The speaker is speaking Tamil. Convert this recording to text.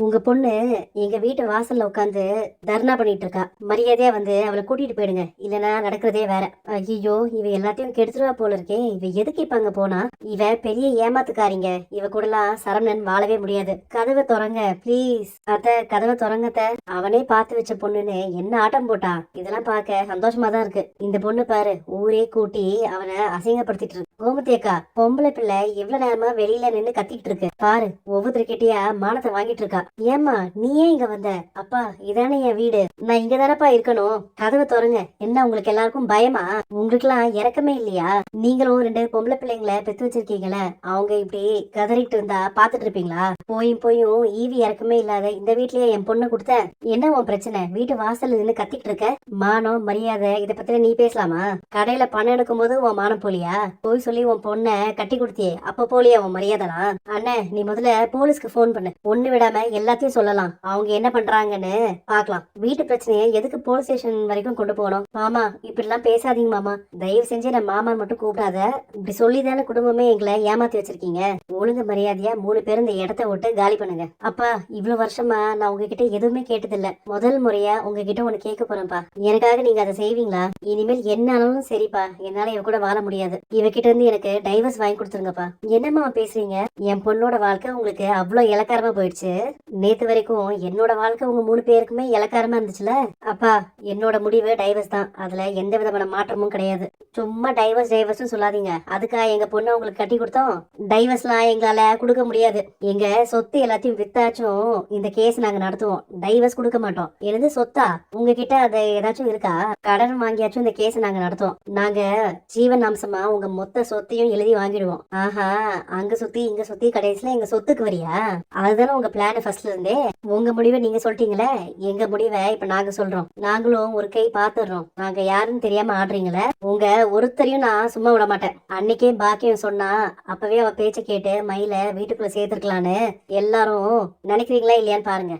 உங்க பொண்ணு எங்க வீட்டு வாசல்ல உட்காந்து தர்ணா பண்ணிட்டு இருக்கா மரியாதையா வந்து அவளை கூட்டிட்டு போயிடுங்க. இல்லனா நடக்கிறதே வேற. ஐயோ இவ எல்லாத்தையும் கெடுத்துருவா போல இருக்கே. இவ எதுக்கு இப்ப அங்க போனா? இவ பெரிய ஏமாத்துக்காரிங்க. இவ கூடலாம் சரவணன் வாழவே முடியாது. கதவை திறங்க ப்ளீஸ் அத்த கதவை திறங்க அவனே பார்த்து வச்ச பொண்ணுன்னு என்ன ஆட்டம் போட்டா? இதெல்லாம் பார்க்க சந்தோஷமா தான் இருக்கு. இந்த பொண்ணு பாரு ஊரே கூட்டி அவனை அசிங்கப்படுத்திட்டு இருக்கு. கோமதி பொம்பளை பிள்ளை எவ்வளவு நேரமா வெளியில நின்னு கத்திக்கிட்டு இருக்கு. பாரு ஒவ்வொருத்தருக்கிட்டயா மானத்தை வாங்கிட்டு இருக்கா. ஏம்மா நீ ஏன் இங்க வந்த? அப்பா இதானே என் வீடு. நான் இங்க தானப்பா இருக்கணும். கதவை திறங்க. என்ன உங்களுக்கு எல்லாருக்கும் பயமா? உங்களுக்கு எல்லாம் இறக்கமே இல்லையா? நீங்களும் ரெண்டு பொம்பளை பிள்ளைங்களை பெத்து வச்சிருக்கீங்களே அவங்க இப்படி கதறிட்டு இருந்தா பாத்துட்டு இருப்பீங்களா? போயும் போயும் ஈவி இறக்கமே இல்லாத இந்த வீட்லயே என் பொண்ணு கொடுத்த என்ன உன் பிரச்சனை? வீட்டு வாசல் நின்னு கத்திட்டு இருக்க? மானம் மரியாதை இத பத்தின நீ பேசலாமா? கடையில பணம் எடுக்கும் போது உன் மானம் போலியா? போய் சொல்லி உன் பொண்ணை கட்டி கொடுத்தியே. அப்ப போலியா உன் மரியாதைலாம்? அண்ணே நீ முதல்ல போலீஸ்க்கு ஃபோன் பண்ணு. ஒண்ணு விடாம எல்லாத்தையும் சொல்லலாம். அவங்க என்ன பண்றாங்கன்னு பார்க்கலாம் வீட்டு பிரச்சனையை எதுக்கு போலீஸ் ஸ்டேஷன் வரைக்கும் கொண்டு போகணும்? மாமா இப்படி எல்லாம் பேசாதீங்க மாமா. தயவு செஞ்சு நான் மாமா மட்டும் கூப்பிடாத. இப்படி சொல்லிதானே குடும்பமே எங்களை ஏமாத்தி வச்சிருக்கீங்க. ஒழுங்கு மரியாதையா மூணு பேர் இந்த இடத்த விட்டு காலி பண்ணுங்க. அப்பா இவ்வளவு வருஷமா நான் உங்ககிட்ட எதுவுமே கேட்டதில்ல. முதல் முறையா உங்ககிட்ட ஒண்ணு கேட்க போறேன்ப்பா. எனக்காக நீங்க அதை செய்வீங்களா? இனிமேல் என்ன ஆனாலும் சரிப்பா. என்னால இவ கூட வாழ முடியாது. இவகிட்ட இருந்து எனக்கு டைவர்ஸ் வாங்கி கொடுத்துருங்கப்பா. என்னம்மா பேசுறீங்க? என் பொண்ணோட வாழ்க்கை உங்களுக்கு அவ்வளவு இலக்காரமா போயிடுச்சு. நேத்து வரைக்கும் என்னோட வாழ்க்கை உங்க மூணு பேருக்குமே இலக்காரமா இருந்துச்சுல? அப்பா என்னோட முடிவு டைவர்ஸ் தான். அதுல எந்த விதமான மாற்றமும் கிடையாது. சும்மா டைவர்ஸ் டைவர்ஸ்னு சொல்லாதீங்க. அதுக்கா எங்க பொண்ணு உங்களுக்கு கட்டி கொடுத்தோம். டைவர்ஸ்லாம் எங்களால் கொடுக்க முடியாது. எங்க சொத்து எல்லாத்தையும் வித்தாச்சும் இந்த கேஸ் நாங்க நடத்துவோம். டைவர்ஸ் கொடுக்க மாட்டோம். எனது சொத்தா? உங்ககிட்ட அது ஏதாச்சும் இருக்கா? கடன் வாங்கியாச்சும் இந்த கேஸ் நாங்க நடத்துவோம். நாங்க ஜீவன் அம்சமா உங்க மொத்த சொத்தையும் எழுதி வாங்கிடுவோம். ஆஹா அங்க சுத்தி இங்க சுத்தி கடைசியில எங்க சொத்துக்கு வரியா? அதுதானே உங்க பிளான் ஃபர்ஸ்ட்ல இருந்தே. உங்க முடிவை நீங்க சொல்லிட்டீங்களே எங்க முடிவை இப்ப நாங்க சொல்றோம். நாங்களும் ஒரு கை பாத்துடுறோம். நாங்க யாருன்னு தெரியாம ஆடுறீங்களே உங்க ஒருத்தரையும் நான் சும்மா விட மாட்டேன். அன்னைக்கே பாக்கியம் சொன்னா அப்பவே அவ பேச்ச கேட்டு மயில வீட்டுக்குள்ள சேர்த்துருக்கலான்னு எல்லாரும் நினைக்கிறீங்களா இல்லையான்னு பாருங்க.